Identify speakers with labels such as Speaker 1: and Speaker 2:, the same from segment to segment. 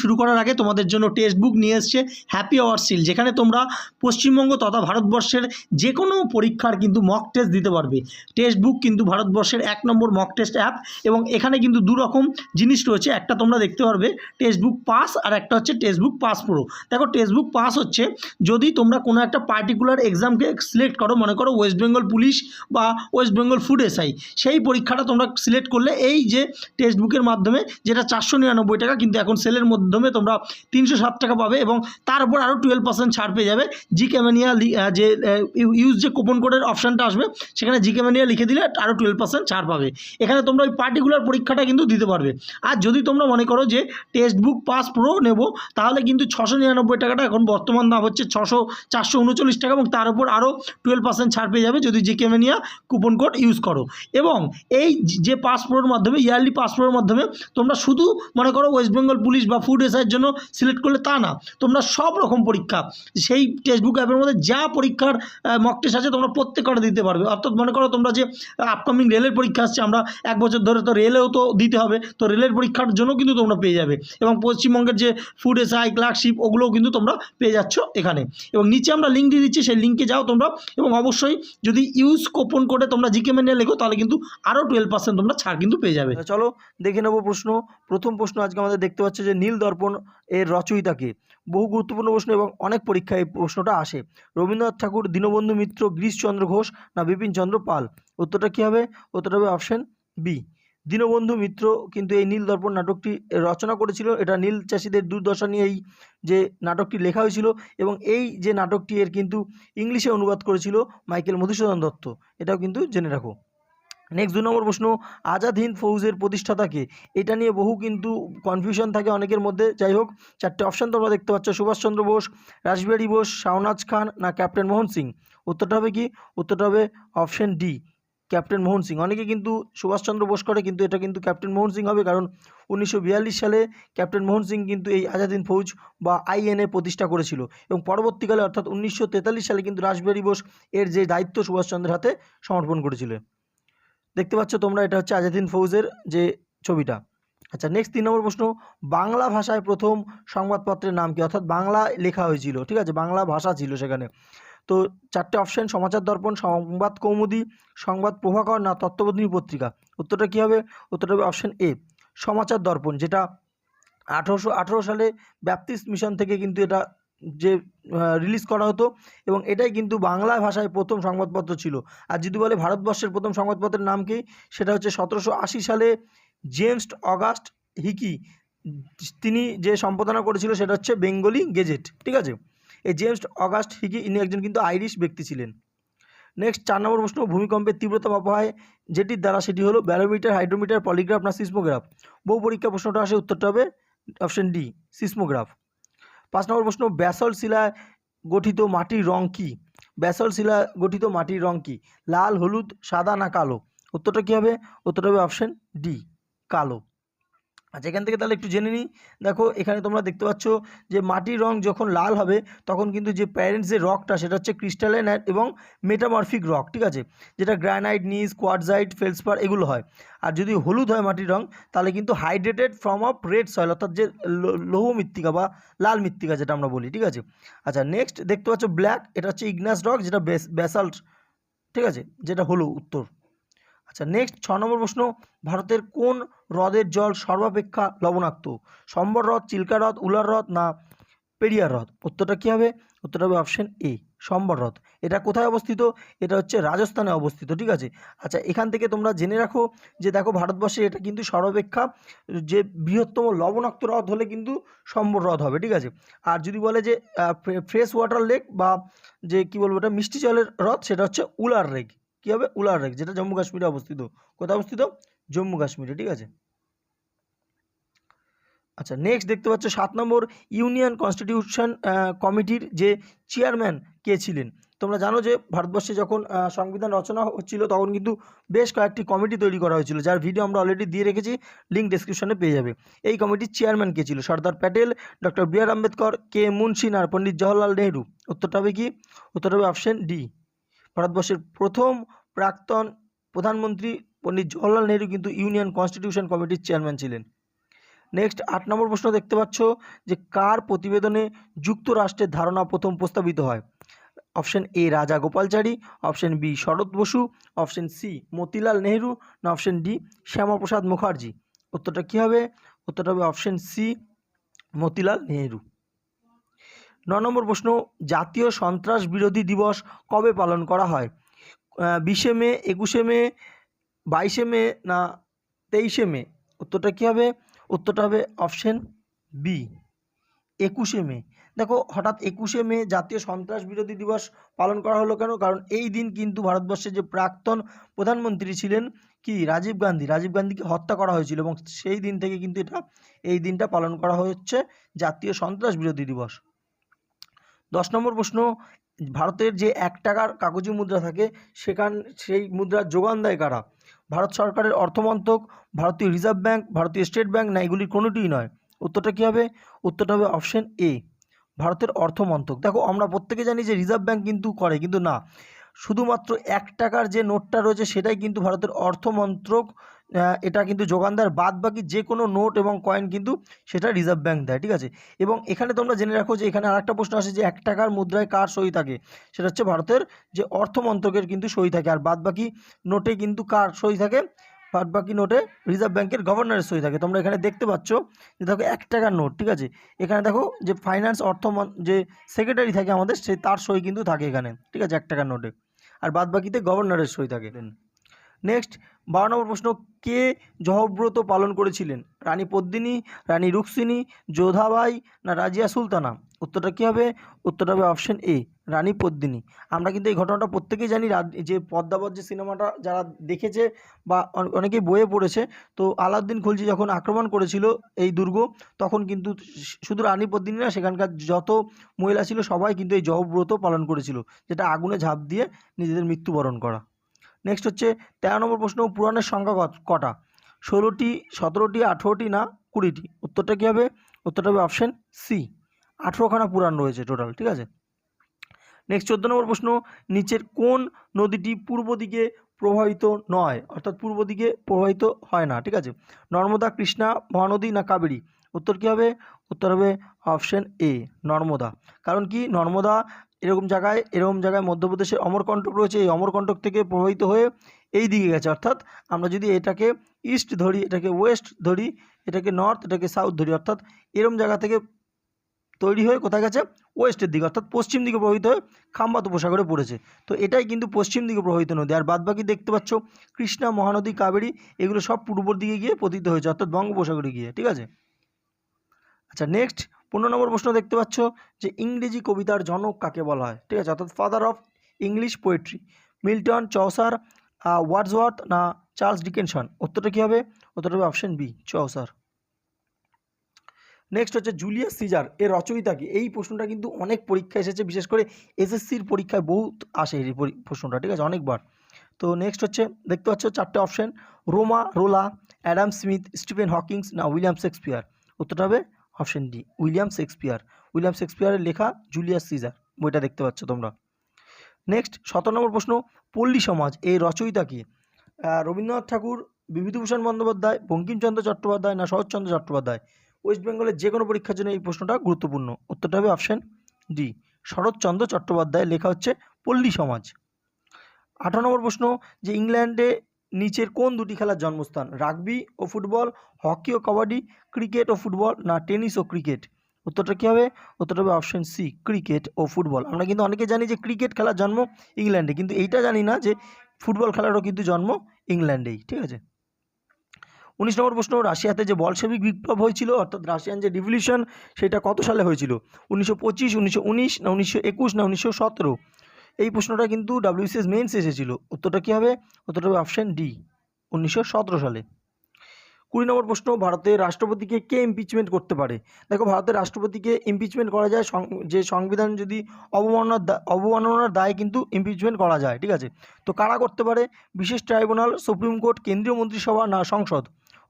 Speaker 1: শুরু করার আগে তোমাদের জন্য টেক্সট বুক নিয়ে এসছে হ্যাপি আওয়ার সিল যেখানে তোমরা পশ্চিমবঙ্গ তথা ভারতবর্ষের যে কোনো পরীক্ষার কিন্তু মক টেস্ট দিতে পারবে। টেক্সট বুক কিন্তু ভারতবর্ষের এক নম্বর মক টেস্ট অ্যাপ এবং এখানে কিন্তু দু রকম জিনিস রয়েছে, একটা তোমরা দেখতে পারবে টেক্সট বুক পাস আর একটা হচ্ছে টেক্সট বুক পাস প্রো দেখো টেক্সট বুক পাস হচ্ছে যদি তোমরা কোনো একটা পার্টিকুলার এক্সামকে সিলেক্ট করো, মনে করো ওয়েস্ট বেঙ্গল পুলিশ বা ওয়েস্ট বেঙ্গল ফুড এসআই সেই পরীক্ষাটা তোমরা সিলেক্ট করলে এই যে টেক্সট বুকের মাধ্যমে যেটা চারশো নিরানব্বই টাকা কিন্তু এখন সেলের মাধ্যমে তোমরা তিনশো সাত টাকা পাবে এবং তার উপর আরও টুয়েলভ পার্সেন্ট ছাড় পেয়ে যাবে জি ক্যামেনিয়া যে ইউজ যে কুপন কোডের অপশানটা আসবে, সেখানে জি ক্যামেনিয়া লিখে দিলে আরও টুয়েলভ পার্সেন্ট ছাড় পাবে। এখানে তোমরা ওই পার্টিকুলার পরীক্ষাটা কিন্তু দিতে পারবে। আর যদি তোমরা মনে করো যে টেক্সট বুক পাস প্রো নেব, তাহলে কিন্তু ছশো নিরানব্বই টাকাটা এখন বর্তমান দাম হচ্ছে ছশো চারশো উনচল্লিশ টাকা এবং তার উপর আরও টুয়েলভ পার্সেন্ট ছাড় পেয়ে যাবে যদি G K mania coupon code use করো। এবং এই যে পাস প্রোর মাধ্যমে ইয়ারলি পাস প্রোর মাধ্যমে তোমরা শুধু মনে করো ওয়েস্ট বেঙ্গল পুলিশ বা ফুড এসআইয়ের জন্য সিলেক্ট করলে তা না। তোমরা সব রকম পরীক্ষা, সেই টেক্সটবুক অ্যাপের মধ্যে যা পরীক্ষার মক টেস্ট আছে তোমরা প্রত্যেকটা দিতে পারবে। অর্থাৎ মনে করো তোমরা যে আপকামিং রেলের পরীক্ষা আসছে, আমরা এক বছর ধরে তো রেলেও তো দিতে হবে, তো রেলের পরীক্ষার জন্য কিন্তু তোমরা পেয়ে যাবে। এবং পশ্চিমবঙ্গের যে ফুড এসআই ক্লার্কশিপ ওগুলোও কিন্তু তোমরা পেয়ে যাচ্ছ এখানে। এবং নিচে আমরা লিঙ্ক দিয়ে দিচ্ছি, সেই লিঙ্কে যাও তোমরা। এবং অবশ্যই যদি ইউজ কোপন কোডে তোমরা জিকে মেনে লেখো, তাহলে কিন্তু আরও টুয়েলভ পার্সেন্ট তোমরা ছাড় কিন্তু পেয়ে যাবে।
Speaker 2: চলো দেখে নেব প্রশ্ন। প্রথম প্রশ্ন আজকে আমাদের দেখতে পাচ্ছি যে, নীল দর্পণ এর রচয়িতাকে বহু গুরুত্বপূর্ণ প্রশ্ন এবং অনেক পরীক্ষায় এই প্রশ্নটা আসে। রবীন্দ্রনাথ ঠাকুর, দীনবন্ধু মিত্র, গিরিশচন্দ্র ঘোষ না বিপিন চন্দ্র পাল? উত্তরটা কী হবে? উত্তরটা হবে অপশন বি দীনবন্ধু মিত্র কিন্তু এই নীল দর্পণ নাটকটি রচনা করেছিল। এটা নীল চাষিদের দুর্দশা নিয়ে এই যে নাটকটি লেখা হয়েছিল এবং এই যে নাটকটি এর কিন্তু ইংলিশে অনুবাদ করেছিল মাইকেল মধুসূদন দত্ত। এটাও কিন্তু জেনে রাখো। নেক্সট দু নম্বর প্রশ্ন, আজাদ হিন্দ ফৌজের প্রতিষ্ঠাতাকে এটা নিয়ে বহু কিন্তু কনফিউশন থাকে অনেকের মধ্যে। যাই হোক চারটে অপশান তোমরা দেখতে পাচ্ছ। সুভাষচন্দ্র বোস, রাসবিহারী বোস, শাহনাজ খান না ক্যাপ্টেন মোহন সিং? উত্তরটা হবে কি? উত্তরটা হবে option D captain Mohan Singh. অনেকে কিন্তু সুভাষচন্দ্র বোস করে, কিন্তু এটা কিন্তু ক্যাপ্টেন মোহন সিং হবে, কারণ উনিশশো বিয়াল্লিশ সালে ক্যাপ্টেন মোহন সিং কিন্তু এই আজাদ হিন্দ ফৌজ বা আইএনএ প্রতিষ্ঠা করেছিল। এবং পরবর্তীকালে অর্থাৎ উনিশশো তেতাল্লিশ সালে কিন্তু রাসবিহারী বোস এর যে দায়িত্ব সুভাষচন্দ্রের হাতে সমর্পণ করেছিলেন দেখতে পাচ্ছ তোমরা এটা হচ্ছে আজাদিন ফৌজের যে ছবিটা। আচ্ছা নেক্সট তিন নম্বর প্রশ্ন, বাংলা ভাষায় প্রথম সংবাদপত্রের নাম কি? অর্থাৎ বাংলা লেখা হয়েছিল, ঠিক আছে? বাংলা ভাষা ছিল সেখানে। তো চারটে অপশান সমাচার দর্পণ, সংবাদ কৌমুদি, সংবাদ প্রভাকর না তত্ত্ববোধিনী পত্রিকা? উত্তরটা কী হবে? উত্তরটা হবে অপশান এ সমাচার দর্পণ, যেটা আঠেরোশো আঠেরো সালে ব্যাপটিস্ট মিশন থেকে কিন্তু এটা যে রিলিজ করা হতো এবং এটাই কিন্তু বাংলা ভাষায় প্রথম সংবাদপত্র ছিল। আর যদি বলে ভারতবর্ষের প্রথম সংবাদপত্রের নাম কি? সেটা হচ্ছে সতেরোশো আশি সালে জেমস অগাস্ট হিকি, তিনি যে সম্পাদনা করেছিল সেটা হচ্ছে বেঙ্গলি গেজেট, ঠিক আছে? এই জেমস অগাস্ট হিকি, ইনি একজন কিন্তু আইরিশ ব্যক্তি ছিলেন। নেক্সট, চার নম্বর প্রশ্ন, ভূমিকম্পের তীব্রতা মাপা হয় যেটির দ্বারা সেটি হলো ব্যারোমিটার, হাইড্রোমিটার, পলিগ্রাফ না সিসমোগ্রাফ? বহু পরীক্ষা প্রশ্নটা আসে, উত্তরটা হবে অপশন ডি, সিসমোগ্রাফ। পাঁচ নম্বর প্রশ্ন, ব্যাসল শিলা গঠিত মাটির রং কী? ব্যাসল শিলা গঠিত মাটির রং কী? লাল, হলুদ, সাদা না কালো? উত্তরটা কী হবে? উত্তরটা হবে অপশান ডি কালো। আচ্ছা এখান থেকে তাহলে একটু জেনে নিই। দেখো, এখানে তোমরা দেখতে পাচ্ছ যে মাটির রং যখন লাল হবে, তখন কিন্তু যে প্যারেন্টস যে রকটা সেটা হচ্ছে ক্রিস্টালাইন এবং মেটামরফিক রক ঠিক আছে? যেটা গ্রানাইট নিস কোয়ার্টজাইট ফেলসপার এগুলো হয়। আর যদি হলুদ হয় মাটির রং, তাহলে কিন্তু hydrated form of red soil অর্থাৎ যে লৌহ মৃত্তিকা বা লাল মৃত্তিকা যেটা আমরা বলি, ঠিক আছে? আচ্ছা নেক্সট দেখতে পাচ্ছ ব্ল্যাক এটা হচ্ছে ইগনাস রক যেটা ব্যাসাল্ট ঠিক আছে? যেটা হলো উত্তর। আচ্ছা নেক্সট ছ নম্বর প্রশ্ন, ভারতের কোন হ্রদের জল সর্বাপেক্ষা লবণাক্ত? সম্বর হ্রদ, চিল্কা হ্রদ, উলার হ্রদ না পেরিয়ার হ্রদ? উত্তরটা কী হবে? উত্তরটা হবে অপশন এ সম্বর হ্রদ। এটা কোথায় অবস্থিত? এটা হচ্ছে রাজস্থানে অবস্থিত, ঠিক আছে? আচ্ছা এখান থেকে তোমরা জেনে রাখো যে দেখো, ভারতবর্ষে এটা কিন্তু সর্বাপেক্ষা যে বৃহত্তম লবণাক্ত হ্রদ হলে কিন্তু সম্বর হ্রদ হবে, ঠিক আছে? আর যদি বলে যে ফ্রেশ ওয়াটার লেক বা যে কি বলব এটা মিষ্টি জলের হ্রদ, সেটা হচ্ছে উলার লেক। কী হবে? উলার লেক যেটা জম্মু কাশ্মীরে অবস্থিত। কোথায় অবস্থিত? জম্মু কাশ্মীরে, ঠিক আছে? আচ্ছা নেক্সট দেখতে পাচ্ছ সাত নম্বর ইউনিয়ন কনস্টিটিউশন কমিটির যে চেয়ারম্যান কে ছিলেন। তোমরা জানো যে ভারতবর্ষে যখন সংবিধান রচনা হচ্ছিল, তখন কিন্তু বেশ কয়েকটি কমিটি তৈরি করা হয়েছিল, যার ভিডিও আমরা অলরেডি দিয়ে রেখেছি লিঙ্ক ডেসক্রিপশনে পেয়ে যাবে। এই কমিটির চেয়ারম্যান কে ছিল? Sardar Patel doctor B R Ambedkar, K Munshi আর পণ্ডিত জওহরলাল নেহরু। উত্তরটা হবে কি? উত্তরটা হবে অপশন ডি ভারতবর্ষের প্রথম প্রাক্তন প্রধানমন্ত্রী পণ্ডিত জওহরলাল নেহরু কিন্তু ইউনিয়ন কনস্টিটিউশন কমিটির চেয়ারম্যান ছিলেন। নেক্সট, আট নম্বর প্রশ্ন দেখতে পাচ্ছ যে কার প্রতিবেদনে যুক্তরাষ্ট্রের ধারণা প্রথম প্রস্তাবিত হয়? Option A, Raja Gopalachari option B, Sarat Basu, option C, Motilal Nehru, না অপশন ডি, শ্যামাপ্রসাদ মুখার্জি? উত্তরটা কী হবে? উত্তরটা হবে অপশন সি, মতিলাল নেহরু। ন নম্বর প্রশ্ন, জাতীয় সন্ত্রাস বিরোধী দিবস কবে পালন করা হয়? বিশে মে, একুশে মে, বাইশে মে না তেইশে মে? উত্তরটা কী হবে? উত্তরটা হবে অপশন বি, একুশে মে। দেখো, হঠাৎ একুশে মে জাতীয় সন্ত্রাস বিরোধী দিবস পালন করা হলো কেন? কারণ এই দিন কিন্তু ভারতবর্ষের যে প্রাক্তন প্রধানমন্ত্রী ছিলেন কি? রাজীব গান্ধী। রাজীব গান্ধীকে হত্যা করা হয়েছিল এবং সেই দিন থেকে কিন্তু এটা, এই দিনটা পালন করা হচ্ছে জাতীয় সন্ত্রাস বিরোধী দিবস। দশ নম্বর প্রশ্ন, ভারতের যে এক টাকার কাগজি মুদ্রা থাকে, সেখান, সেই মুদ্রার যোগান দেয় কারা? ভারত সরকারের অর্থমন্ত্রক, ভারতীয় রিজার্ভ ব্যাঙ্ক ভারতীয় স্টেট ব্যাঙ্ক না এগুলির কোনোটিই নয়। উত্তরটা কী হবে? উত্তরটা হবে অপশন এ। ভারতের অর্থমন্ত্রক। দেখো, আমরা প্রত্যেকে জানি যে রিজার্ভ ব্যাঙ্ক কিন্তু করে, কিন্তু না। শুধুমাত্র এক টাকার যে নোটটা রয়েছে, সেটাই কিন্তু ভারতের অর্থমন্ত্রক এটা কিন্তু যোগান দেয় বাদ বাকি যে কোনো নোট এবং কয়েন কিন্তু সেটা রিজার্ভ ব্যাঙ্ক দেয়, ঠিক আছে? এবং এখানে তোমরা জেনে রাখো যে এখানে আরেকটা প্রশ্ন আসে যে এক টাকার মুদ্রায় কার সই থাকে? সেটা হচ্ছে ভারতের যে অর্থমন্ত্রকের কিন্তু সই থাকে, আর বাদ বাকি নোটে কিন্তু কার সই থাকে? বাদ বাকি নোটে রিজার্ভ ব্যাঙ্কের গভর্নরের সই থাকে। তোমরা এখানে দেখতে পাচ্ছ যে দেখো এক টাকার নোট, ঠিক আছে? এখানে দেখো যে ফাইন্যান্স অর্থ যে সেক্রেটারি থাকে আমাদের সেই তার সই কিন্তু থাকে এখানে, ঠিক আছে? এক টাকার নোটে। আর বাদ বাকিতে গভর্নরের সই থাকে। নেক্সট বারো নম্বর প্রশ্ন, কে জহব্রত পালন করেছিলেন? রানী পদ্মিনী, রানী রুক্সিনী যোধাবাই না রাজিয়া সুলতানা? উত্তরটা কী হবে? উত্তরটা হবে অপশন এ রানী পদ্মিনী। আমরা কিন্তু এই ঘটনাটা প্রত্যেকেই জানি যে পদ্মাবত যে সিনেমাটা যারা দেখেছে বা অনেকেই বইয়ে পড়েছে, তো আলাউদ্দিন খুলজি যখন আক্রমণ করেছিল এই দুর্গ, তখন কিন্তু শুধু রানী পদ্মিনী না, সেখানকার যত মহিলা ছিল, সবাই কিন্তু এই জহব্রত পালন করেছিল, যেটা আগুনে ঝাঁপ দিয়ে নিজেদের মৃত্যুবরণ করা। নেক্সট হচ্ছে তেরো নম্বর প্রশ্ন, পুরাণের সংখ্যা কটা? ষোলোটি, সতেরোটি, আঠেরোটি না কুড়িটি? উত্তরটা কী হবে? উত্তরটা হবে অপশন সি আঠেরোখানা পুরাণ রয়েছে টোটাল ঠিক আছে? নেক্সট চোদ্দ নম্বর প্রশ্ন, নিচের কোন নদীটি পূর্ব দিকে প্রবাহিত নয়? অর্থাৎ পূর্ব দিকে প্রবাহিত হয় না, ঠিক আছে? নর্মদা, কৃষ্ণা, মহানদী না কাবেরী? উত্তর কী হবে? উত্তর হবে অপশন এ নর্মদা। কারণ কি? নর্মদা এরকম জায়গায় এরকম জায়গায় মধ্যপ্রদেশের অমরকণ্টক রয়েছে, এই অমরকণ্টক থেকে প্রবাহিত হয়ে এই দিকে গেছে। অর্থাৎ আমরা যদি এটাকে ইস্ট ধরি, এটাকে ওয়েস্ট ধরি, এটাকে নর্থ এটাকে সাউথ ধরি, অর্থাৎ এরম জায়গা থেকে তৈরি হয়ে কোথায় গেছে? ওয়েস্টের দিকে, অর্থাৎ পশ্চিম দিকে প্রবাহিত হয়ে খাম্বাত উপসাগরে পড়েছে। তো এটাই কিন্তু পশ্চিম দিকে প্রবাহিত নদী। আর বাদবাকি দেখতে পাচ্ছ, কৃষ্ণা মহানদী, কাবেরী, এগুলো সব পূর্বর দিকে গিয়ে পতিত হয়েছে, অর্থাৎ বঙ্গোপসাগরে গিয়ে। ঠিক আছে? আচ্ছা নেক্সট পনেরো নম্বর প্রশ্ন দেখতে পাচ্ছ যে ইংরেজি কবিতার জনক কাকে বলা হয়? ঠিক আছে, অর্থাৎ father of English poetry Milton Chaucer Wordsworth না চার্লস ডিকেনসন? উত্তরটা কী হবে? উত্তরটা হবে অপশন বি চৌসার নেক্সট হচ্ছে জুলিয়াস সিজার, এর রচয়িতা কি? এই প্রশ্নটা কিন্তু অনেক পরীক্ষা এসেছে, বিশেষ করে এসএসসির পরীক্ষায় বহুত আসে এই প্রশ্নটা, ঠিক আছে, অনেকবার। তো নেক্সট হচ্ছে, দেখতে পাচ্ছ চারটে অপশন রোমা, রোলা, অ্যাডাম স্মিথ, স্টিফেন হকিংস না উইলিয়াম শেক্সপিয়ার? উত্তরটা হবে option D, William Shakespeare. William শেক্সপিয়ারের লেখা জুলিয়াস সিজার, বইটা দেখতে পাচ্ছ তোমরা। নেক্সট, সতেরো নম্বর প্রশ্ন, পল্লী সমাজ, এই রচয়িতা কি? রবীন্দ্রনাথ ঠাকুর, বিভূতিভূষণ বন্দ্যোপাধ্যায়, বঙ্কিমচন্দ্র চট্টোপাধ্যায় না শরৎচন্দ্র চট্টোপাধ্যায়? ওয়েস্ট বেঙ্গলের যে কোনো পরীক্ষার জন্য এই প্রশ্নটা গুরুত্বপূর্ণ। উত্তরটা হবে অপশন ডি, শরৎচন্দ্র চট্টোপাধ্যায় লেখা হচ্ছে পল্লী সমাজ। আঠারো নম্বর প্রশ্ন, যে ইংল্যান্ডে নিচের কোন দুটি খেলার জন্মস্থান? রাগবি ও ফুটবল, হকি ও কবাডি, ক্রিকেট ও ফুটবল, না টেনিস ও ক্রিকেট? উত্তরটা কী হবে? উত্তরটা হবে অপশন সি, ক্রিকেট ও ফুটবল। আমরা কিন্তু অনেকে জানি যে ক্রিকেট খেলার জন্ম ইংল্যান্ডে, কিন্তু এইটা জানি না যে ফুটবল খেলারও কিন্তু জন্ম ইংল্যান্ডেই, ঠিক আছে? উনিশ নম্বর প্রশ্ন, রাশিয়াতে যে বলশেবিক বিপ্লব হয়েছিল, অর্থাৎ রাশিয়ান যে রিভলিউশন সেটা কত সালে হয়েছিল? উনিশশো পঁচিশ, উনিশশো উনিশ, না উনিশশো একুশ, না উনিশশো সতেরো? এই প্রশ্নটা কিন্তু ডাব্লিউসিএস মেন্স এসেছিল উত্তরটা কী হবে? উত্তরটা হবে অপশন ডি উনিশশো সতেরো সালে। কুড়ি নম্বর প্রশ্ন ভারতের রাষ্ট্রপতিকে কে ইমপিচমেন্ট করতে পারে? দেখো ভারতের রাষ্ট্রপতিকে ইমপিচমেন্ট করা যায় যে সংবিধান যদি অবমাননার অবমাননার দায় কিন্তু ইমপিচমেন্ট করা যায়, ঠিক আছে? তো কারা করতে পারে? বিশেষ ট্রাইব্যুনাল, সুপ্রিম কোর্ট, কেন্দ্রীয় মন্ত্রিসভা না সংসদ?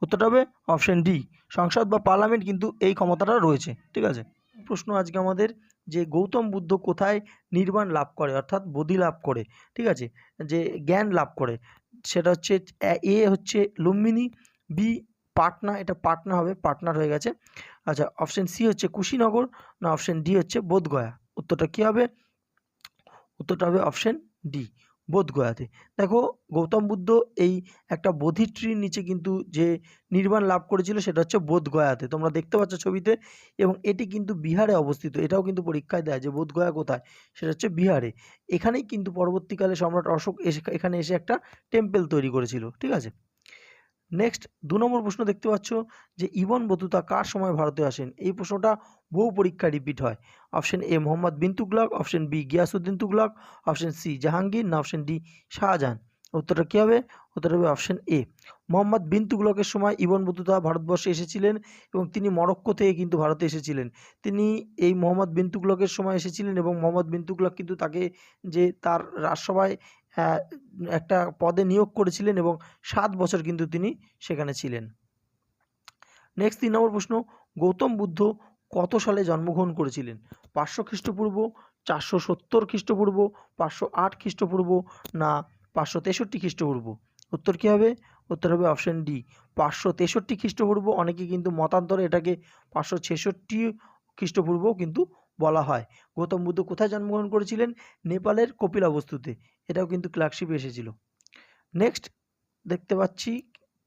Speaker 2: উত্তরটা হবে অপশন ডি সংসদ বা পার্লামেন্ট কিন্তু এই ক্ষমতাটা রয়েছে, ঠিক আছে? প্রশ্ন আজকে আমাদের যে গৌতম বুদ্ধ কোথায় নির্বাণ লাভ করে, অর্থাৎ বোধি লাভ করে, ঠিক আছে? যে জ্ঞান লাভ করে। সেটা হচ্ছে, এ হচ্ছে লুম্বিনী, বি পাটনা, এটা পাটনা হবে, পাটনার হয়ে গেছে। আচ্ছা অপশান সি হচ্ছে কুশিনগর, না অপশান ডি হচ্ছে বোধগয়া। উত্তরটা কী হবে? উত্তরটা হবে অপশন ডি বোধগয়াতে দেখো, গৌতম বুদ্ধ এই একটা বোধি ট্রির নিচে কিন্তু যে নির্মাণ লাভ করেছিল সেটা হচ্ছে বোধগয়াতে তোমরা দেখতে পাচ্ছ ছবিতে এবং এটি কিন্তু বিহারে অবস্থিত। এটাও কিন্তু পরীক্ষায় দেয় যে বোধগয়া কোথায়? সেটা হচ্ছে বিহারে। এখানেই কিন্তু পরবর্তীকালে সম্রাট অশোক এসে এখানে এসে একটা টেম্পেল তৈরি করেছিল। ঠিক আছে? নেক্সট দু নম্বর প্রশ্ন দেখতে পাচ্ছ যে ইবন বতুতা কার সময় ভারতে আসেন? এই প্রশ্নটা বহু পরীক্ষা রিপিট হয়। Option A Mohammad bin Tughlaq. Option B Ghiyasuddin Tughlaq. Option C Jahangir. না অপশন ডি শাহজাহান। উত্তরটা কী হবে? উত্তর হবে অপশন এ মোহাম্মদ বিন তুগলকের সময় ইবন বতুতা ভারতবর্ষে এসেছিলেন এবং তিনি মরক্কো থেকে কিন্তু ভারতে এসেছিলেন। তিনি এই মোহাম্মদ বিন তুগলকের সময় এসেছিলেন এবং মোহাম্মদ বিন তুগলক কিন্তু তাকে যে তার রাজসভায় একটা পদে নিয়োগ করেছিলেন এবং সাত বছর কিন্তু তিনি সেখানে ছিলেন। নেক্সট তিন নম্বর প্রশ্ন, গৌতম বুদ্ধ কত সালে জন্মগ্রহণ করেছিলেন? পাঁচশো খ্রিস্টপূর্ব, চারশো সত্তর খ্রিস্টপূর্ব, পাঁচশো আট খ্রিস্টপূর্ব না পাঁচশো তেষট্টি খ্রিস্টপূর্ব? উত্তর কী হবে? উত্তর হবে অপশন ডি। পাঁচশো তেষট্টি খ্রিস্টপূর্ব, অনেকে কিন্তু মতান্তরে এটাকে পাঁচশো ছেষট্টি খ্রিস্টপূর্ব কিন্তু বলা হয়। গৌতম বুদ্ধ কোথায় জন্মগ্রহণ করেছিলেন? নেপালের কপিলাবস্তুতে এটাও কিন্তু ক্লার্কশিপে এসেছিল। নেক্সট দেখতে পাচ্ছি,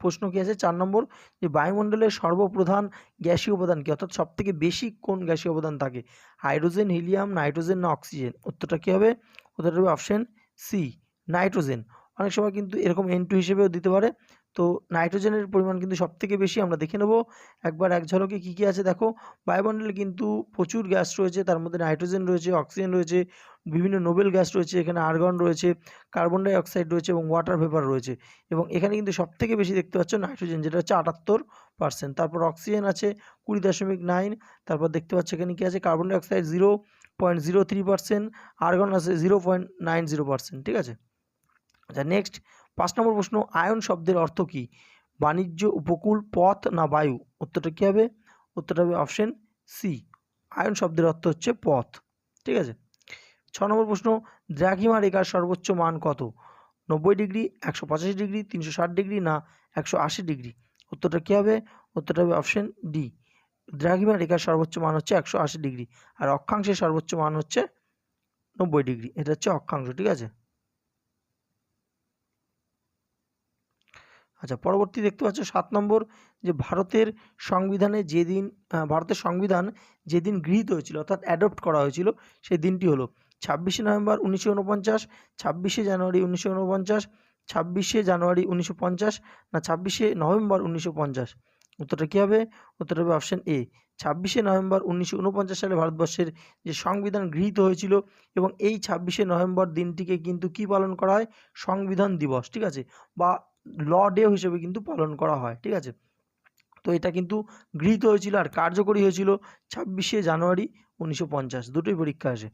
Speaker 2: প্রশ্ন কি আছে? চার নম্বর, যে বায়ুমণ্ডলের সর্বপ্রধান গ্যাসীয় উপাদান কি? অর্থাৎ সব থেকে বেশি কোন গ্যাসীয় উপাদান থাকে? হাইড্রোজেন, হিলিয়াম, নাইট্রোজেন না অক্সিজেন? উত্তরটা কী হবে? উত্তরটা হবে অপশন সি, নাইট্রোজেন। অনেক সময় কিন্তু এরকম এন টু হিসেবেও দিতে পারে। তো নাইট্রোজেনের পরিমাণ কিন্তু সব থেকে বেশি আমরা দেখে নেব। একবার এক ঝলকে কী কী আছে দেখো। বায়ুমণ্ডলে কিন্তু প্রচুর গ্যাস রয়েছে, তার মধ্যে নাইট্রোজেন রয়েছে, অক্সিজেন রয়েছে, বিভিন্ন নোবেল গ্যাস রয়েছে, এখানে আর্গন রয়েছে, কার্বন ডাই অক্সাইড রয়েছে এবং ওয়াটার ভেপার রয়েছে। এবং এখানে কিন্তু সব থেকে বেশি দেখতে পাচ্ছ নাইট্রোজেন, যেটা হচ্ছে আটাত্তর পার্সেন্ট। তারপর অক্সিজেন আছে কুড়ি দশমিক নাইন, তারপর দেখতে পাচ্ছ এখানে কী আছে? Carbon dioxide zero point zero three percent, argon আছে zero point nine zero percent, ঠিক আছে? আচ্ছা নেক্সট পাঁচ নম্বর প্রশ্ন, আয়ন শব্দের অর্থ কী? বাণিজ্য, উপকূল, পথ না বায়ু? উত্তরটা কী হবে? উত্তরটা হবে অপশন সি। আয়ন শব্দের অর্থ হচ্ছে পথ। ঠিক আছে? ছ নম্বর প্রশ্ন, দ্রাঘিমা রেখার সর্বোচ্চ মান কত? নব্বই ডিগ্রি, একশো পঁচাশি ডিগ্রি, তিনশো ষাট ডিগ্রি না একশো আশি ডিগ্রি? উত্তরটা কী হবে? উত্তরটা হবে অপশন ডি। দ্রাঘিমা রেখার সর্বোচ্চ মান হচ্ছে একশো আশি ডিগ্রি। আর অক্ষাংশের সর্বোচ্চ মান হচ্ছে নব্বই ডিগ্রি। এটা হচ্ছে অক্ষাংশ। ঠিক আছে? আচ্ছা পরবর্তী দেখতে পাচ্ছ সাত নম্বর যে ভারতের সংবিধানে যেদিন ভারতের সংবিধান যেদিন গৃহীত হয়েছিল, অর্থাৎ অ্যাডপ্ট করা হয়েছিল, সেই দিনটি হলো ছাব্বিশে নভেম্বর উনিশশো উনপঞ্চাশ ছাব্বিশে জানুয়ারি উনিশশো উনপঞ্চাশ ছাব্বিশে জানুয়ারি উনিশশো পঞ্চাশ না ছাব্বিশে নভেম্বর উনিশশো পঞ্চাশ। উত্তরটা কী হবে? উত্তরটা হবে অপশান এ ছাব্বিশে নভেম্বর উনিশশো উনপঞ্চাশ সালে ভারতবর্ষের যে সংবিধান গৃহীত হয়েছিল এবং এই ছাব্বিশে নভেম্বর দিনটিকে কিন্তু কী পালন করা হয়? সংবিধান দিবস, ঠিক আছে? বা ল ডে হিসেবে কিন্তু পালন করা হয়, ঠিক আছে? তো এটা কিন্তু গৃহীত হয়েছিল আর কার্যকরী হয়েছিল ছাব্বিশে জানুয়ারি উনিশশো পঞ্চাশ, দুটোই পরীক্ষা আসে।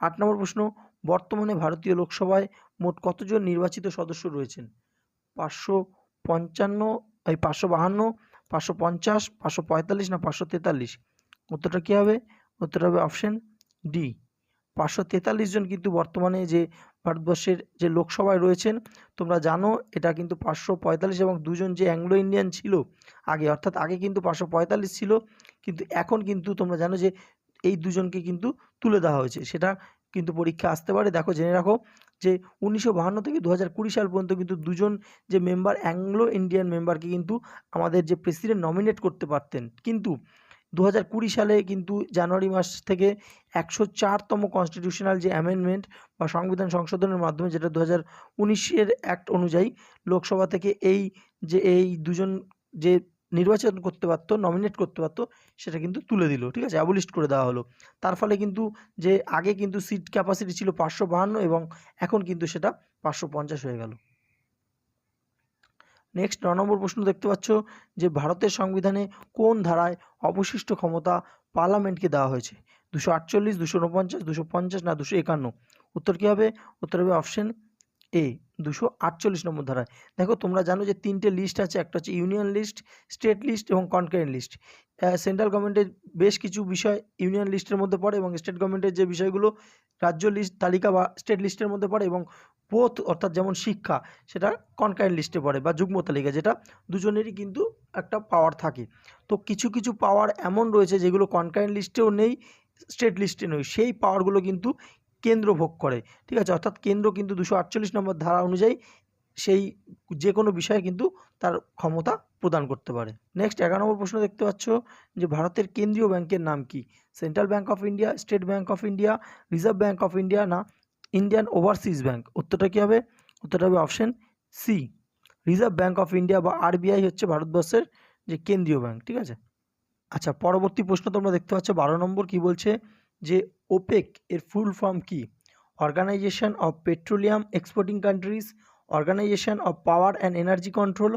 Speaker 2: আট নম্বর প্রশ্ন, বর্তমানে ভারতীয় লোকসভায় মোট কতজন নির্বাচিত সদস্য রয়েছেন? পাঁচশো পঞ্চান্ন, এই পাঁচশো বাহান্ন, পাঁচশো পঞ্চাশ, পাঁচশো পঁয়তাল্লিশ না পাঁচশো তেতাল্লিশ? উত্তরটা কী হবে? উত্তরটা হবে অপশন ডি পাঁচশো তেতাল্লিশ জন কিন্তু বর্তমানে যে ভারতবর্ষের যে লোকসভায় রয়েছেন, তোমরা জানো এটা কিন্তু পাঁচশো পঁয়তাল্লিশ এবং দুজন যে অ্যাংলো ইন্ডিয়ান ছিল আগে, অর্থাৎ আগে কিন্তু পাঁচশো পঁয়তাল্লিশ ছিল, কিন্তু এখন কিন্তু তোমরা জানো যে এই দুজনকে কিন্তু তুলে দেওয়া হয়েছে। সেটা কিন্তু পরীক্ষা আসতে পারে। দেখো, জেনে রাখো যে উনিশশো বাহান্ন থেকে দু হাজার কুড়ি সাল পর্যন্ত কিন্তু দুজন যে মেম্বার অ্যাংলো ইন্ডিয়ান মেম্বারকে কিন্তু আমাদের যে প্রেসিডেন্ট নমিনেট করতে পারতেন। কিন্তু দু হাজার কুড়ি সালে কিন্তু জানুয়ারি মাস থেকে একশো চারতম কনস্টিটিউশনাল যে অ্যামেন্ডমেন্ট বা সংবিধান সংশোধনের মাধ্যমে যেটা দু হাজার উনিশের অ্যাক্ট অনুযায়ী লোকসভা থেকে এই যে এই দুজন যে নির্বাচন করতে পারতো নমিনেট করতে পারতো, সেটা কিন্তু তুলে দিল, ঠিক আছে? অ্যাবলিস্ট করে দেওয়া হলো। তার ফলে কিন্তু যে আগে কিন্তু সিট ক্যাপাসিটি ছিল পাঁচশো বাহান্ন এবং এখন কিন্তু সেটা পাঁচশো পঞ্চাশ হয়ে গেল। নেক্সট ন নম্বর প্রশ্ন দেখতে পাচ্ছ যে ভারতের সংবিধানে কোন ধারায় অবশিষ্ট ক্ষমতা পার্লামেন্টকে দেওয়া হয়েছে? দুশো আটচল্লিশ, দুশো উনপঞ্চাশ দুশো পঞ্চাশ না দুশো একান্ন? উত্তর কী হবে? উত্তর হবে অপশন এ দুশো আটচল্লিশ নম্বর ধারায়। দেখো, তোমরা জানো যে তিনটে লিস্ট আছে, একটা হচ্ছে ইউনিয়ন লিস্ট স্টেট লিস্ট এবং কনকারেন্ট লিস্ট সেন্ট্রাল গভর্নমেন্টের বেশ কিছু বিষয় ইউনিয়ন লিস্টের মধ্যে পড়ে এবং স্টেট গভর্নমেন্টের যে বিষয়গুলো, রাজ্য লিস্ট তালিকা বা স্টেট লিস্টের মধ্যে পড়ে এবং পোথ অর্থাৎ যেমন শিক্ষা, সেটা কনকাইন লিস্টে পড়ে বা যুগ্ম তালিকা যেটা দুজনেরই কিন্তু একটা পাওয়ার থাকে। তো কিছু কিছু পাওয়ার এমন রয়েছে যেগুলো কনকাইন লিস্টেও নেই স্টেট লিস্টে নেই, সেই পাওয়ারগুলো কিন্তু কেন্দ্র ভোগ করে, ঠিক আছে? অর্থাৎ কেন্দ্র কিন্তু দুশো আটচল্লিশ নম্বর ধারা অনুযায়ী সেই যে কোনো বিষয়ে কিন্তু তার ক্ষমতা প্রদান করতে পারে। নেক্সট এগারো নম্বর প্রশ্ন দেখতে পাচ্ছ যে ভারতের কেন্দ্রীয় ব্যাংকের নাম কি? Central Bank of India State Bank of India Reserve Bank of India না? ইন্ডিয়ান ওভারসিজ ব্যাঙ্ক উত্তরটা কী হবে? উত্তরটা হবে option C Reserve Bank of India বা আরবিআই হচ্ছে ভারতবর্ষের যে কেন্দ্রীয় ব্যাঙ্ক ঠিক আছে? আচ্ছা পরবর্তী প্রশ্ন তোমরা দেখতে পাচ্ছ, বারো নম্বর কি বলছে? যে ওপেক এর ফুল ফর্ম কি? Organisation of petroleum exporting countries organisation of power and energy control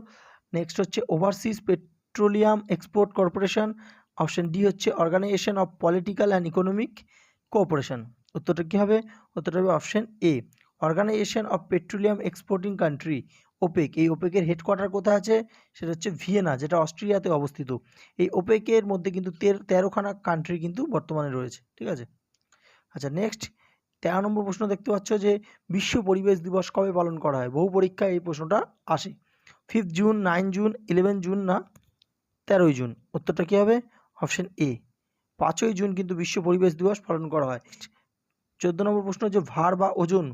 Speaker 2: next হচ্ছে overseas petroleum export corporation option D হচ্ছে organisation of political and economic cooperation উত্তরটা কী হবে? উত্তরটা হবে option A organisation of petroleum exporting country OPEC এই ওপেকের headquarter কোথায় আছে? সেটা হচ্ছে ভিয়েনা, যেটা অস্ট্রেলিয়াতে অবস্থিত। এই ওপেকের মধ্যে কিন্তু তের, তেরোখানা কান্ট্রি কিন্তু বর্তমানে রয়েছে, ঠিক আছে? আচ্ছা নেক্সট তেরো নম্বর প্রশ্ন দেখতে পাচ্ছ যে, বিশ্ব পরিবেশ দিবস কবে পালন করা হয়? বহু পরীক্ষায় এই প্রশ্নটা আসে। Fifth June nine June eleven June না তেরোই জুন উত্তরটা কী হবে? অপশন এ পাঁচই জুন কিন্তু বিশ্ব পরিবেশ দিবস পালন করা হয়। চোদ্দ নম্বর প্রশ্ন যে ভার বা ওজন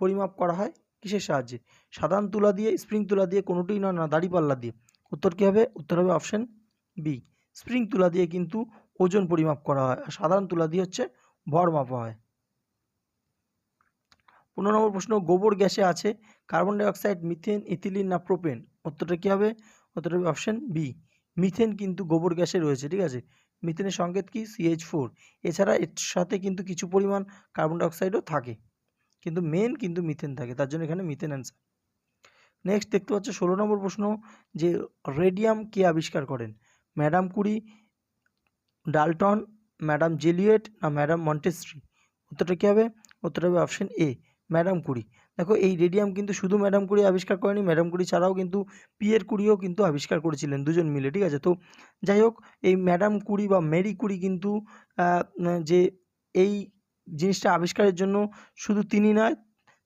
Speaker 2: পরিমাপ করা হয়? কিসের সাহায্যে? সাধারণ তুলা দিয়ে, স্প্রিং তুলা দিয়ে কোনোটিই নয়, না দাড়িপাল্লা দিয়ে। উত্তর কী হবে? উত্তর হবে অপশন বি। স্প্রিং তুলা দিয়ে কিন্তু ওজন পরিমাপ করা হয় আর সাধারণ তুলা দিয়ে হচ্ছে ভর মাপা হয়। পনেরো নম্বর প্রশ্ন, গোবর গ্যাসে আছে কার্বন ডাইঅক্সাইড, মিথেন, ইথিলিন না প্রোপেন? উত্তরটা কী হবে? উত্তরটা হবে অপশন বি। মিথেন কিন্তু গোবর গ্যাসে রয়েছে, ঠিক আছে? মিথেনের সংকেত কি? সিএইচ ফোর এছাড়া এর সাথে কিন্তু কিছু পরিমাণ কার্বন ডাইঅক্সাইডও থাকে। কিন্তু মেন কিন্তু মিথেন থাকে। তার জন্য এখানে মিথেন অ্যান্সার নেক্সট দেখতে পাচ্ছ ষোলো নম্বর প্রশ্ন, যে রেডিয়াম কে আবিষ্কার করেন? Madam Curie Dalton madam Joliot না ম্যাডাম মন্টেস্ট্রি উত্তরটা কী হবে? উত্তরটা হবে অপশন এ ম্যাডাম কুরি দেখো, এই রেডিয়াম কিন্তু শুধু ম্যাডাম কুরি আবিষ্কার করেনি ম্যাডাম কুরি ছাড়াও কিন্তু পিয়ের কুরিও কিন্তু আবিষ্কার করেছিলেন দুজন মিলে, ঠিক আছে? তো যাই হোক, এই ম্যাডাম কুরি বা মেরি কুরি কিন্তু যে এই জিনিসটা আবিষ্কারের জন্য শুধু তিনি নয়,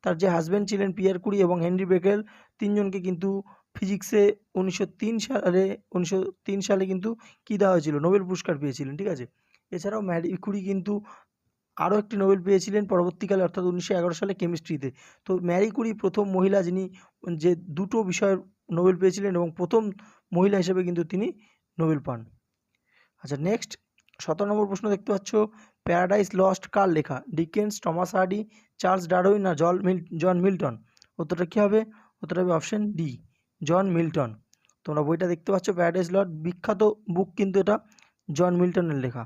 Speaker 2: তার যে হাজব্যান্ড ছিলেন পিয়ার কুরি এবং হেনরি বেকেল, তিনজনকে কিন্তু ফিজিক্সে উনিশশো তিন সালে, উনিশশো তিন সালে কিন্তু কী দেওয়া হয়েছিল? নোবেল পুরস্কার পেয়েছিলেন, ঠিক আছে? এছাড়াও ম্যারি কুরি কিন্তু আরও একটি নোবেল পেয়েছিলেন পরবর্তীকালে, অর্থাৎ উনিশশো এগারো সালে কেমিস্ট্রিতে। তো ম্যারি কুরি প্রথম মহিলা যিনি, যে দুটো বিষয়ের নোবেল পেয়েছিলেন এবং প্রথম মহিলা হিসেবে কিন্তু তিনি নোবেল পান। আচ্ছা নেক্সট, সতেরো নম্বর প্রশ্ন দেখতে পাচ্ছ। প্যারাডাইস লস্ট কার লেখা? Dickens, Thomas Hardy, Charles Darwin না জল মিল, জন মিল্টন। উত্তরটা কী হবে? উত্তরটা হবে অপশন ডি, জন মিল্টন। তোমরা বইটা দেখতে পাচ্ছ, প্যারাডাইস লস্ট বিখ্যাত বুক কিন্তু এটা, জন মিল্টনের লেখা।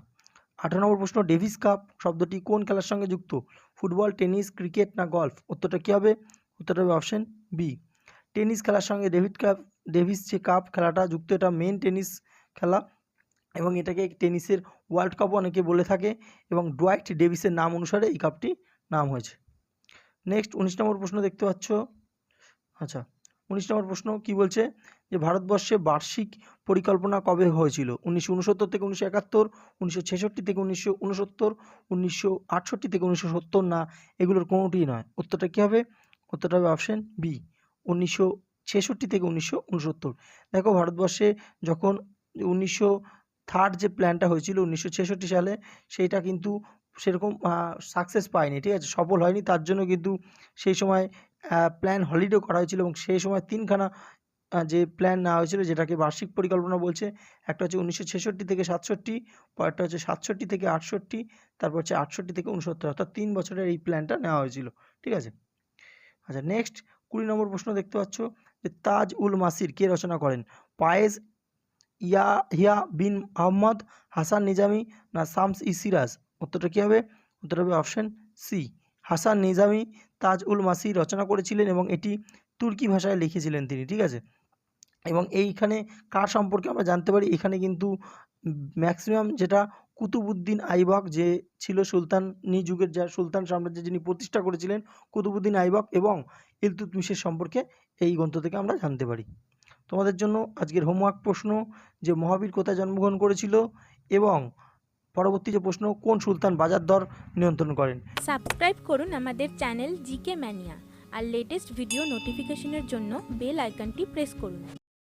Speaker 2: আঠারো নম্বর প্রশ্ন, ডেভিস কাপ শব্দটি কোন খেলার সঙ্গে যুক্ত? ফুটবল, টেনিস, ক্রিকেট না গলফ? উত্তরটা কী হবে? উত্তরটা হবে অপশন বি টেনিস খেলার সঙ্গে ডেভিড কাপ, ডেভিস যে কাপ খেলাটা যুক্ত, এটা মেন টেনিস খেলা এবং এটাকে টেনিসের ওয়ার্ল্ড কাপও অনেকে বলে থাকে এবং ডোয়াইট ডেভিসের নাম অনুসারে এই কাপটি নাম হয়েছে। নেক্সট, উনিশ নম্বর প্রশ্ন দেখতে পাচ্ছ? আচ্ছা উনিশ নম্বর প্রশ্ন কি বলছে? যে ভারতবর্ষে বার্ষিক পরিকল্পনা কবে হয়েছিল? উনিশশো উনসত্তর থেকে উনিশশো একাত্তর, উনিশশো ছেষট্টি থেকে উনিশশো উনসত্তর, উনিশশো আটষট্টি থেকে উনিশশো সত্তর না, এগুলোর কোনোটিই নয়। উত্তরটা কী হবে? উত্তরটা হবে অপশন বি উনিশশো ছেষট্টি থেকে উনিশশো উনসত্তর। দেখো ভারতবর্ষে যখন উনিশশো থার্ড যে প্ল্যানটা হয়েছিল, উনিশশো ছেষট্টি সালে, সেইটা কিন্তু সেরকম সাকসেস পায়নি, ঠিক আছে? সফল হয়নি, তার জন্য কিন্তু সেই সময় প্ল্যান হলিডে করা হয়েছিল এবং সেই সময় তিনখানা যে প্ল্যান নেওয়া হয়েছিল, যেটাকে বার্ষিক পরিকল্পনা বলছে, একটা হচ্ছে উনিশশো ছেষট্টি থেকে সাতষট্টি, পরেরটা হচ্ছে সাতষট্টি থেকে আটষট্টি, তারপর হচ্ছে আটষট্টি থেকে উনসত্তর, অর্থাৎ তিন বছরের এই প্ল্যানটা নেওয়া হয়েছিল। ঠিক আছে? আচ্ছা নেক্সট কুড়ি নম্বর প্রশ্ন দেখতে পাচ্ছ, যে তাজ উল মাসির কে রচনা করেন? পায়েজ ইয়া, হিয়া বিন আহমদ হাসান নিজামি না শামস ই সিরাজ? উত্তরটা কী হবে? উত্তর হবে অপশন সি হাসান নিজামি তাজ উল মাসি রচনা করেছিলেন এবং এটি তুর্কি ভাষায় লিখেছিলেন তিনি, ঠিক আছে? এবং এইখানে কার সম্পর্কে আমরা জানতে পারি? এখানে কিন্তু ম্যাক্সিমাম যেটা কুতুবুদ্দিন আইবক যে ছিল সুলতানি যুগের যা সুলতান সাম্রাজ্য যিনি প্রতিষ্ঠা করেছিলেন কুতুবুদ্দিন আইবক এবং ইলতুতমিশের সম্পর্কে এই গ্রন্থ থেকে আমরা জানতে পারি। তোমাদের জন্য আজকের হোমওয়ার্ক প্রশ্ন, যে মহাবীর কোথায় জন্মগ্রহণ করেছিল এবং পরবর্তী যে প্রশ্ন, কোন সুলতান বাজার দর নিয়ন্ত্রণ করেন?
Speaker 3: সাবস্ক্রাইব করুন আমাদের চ্যানেল জিকে ম্যানিয়া। আর লেটেস্ট ভিডিও নোটিফিকেশনের জন্য বেল আইকনটি প্রেস করুন।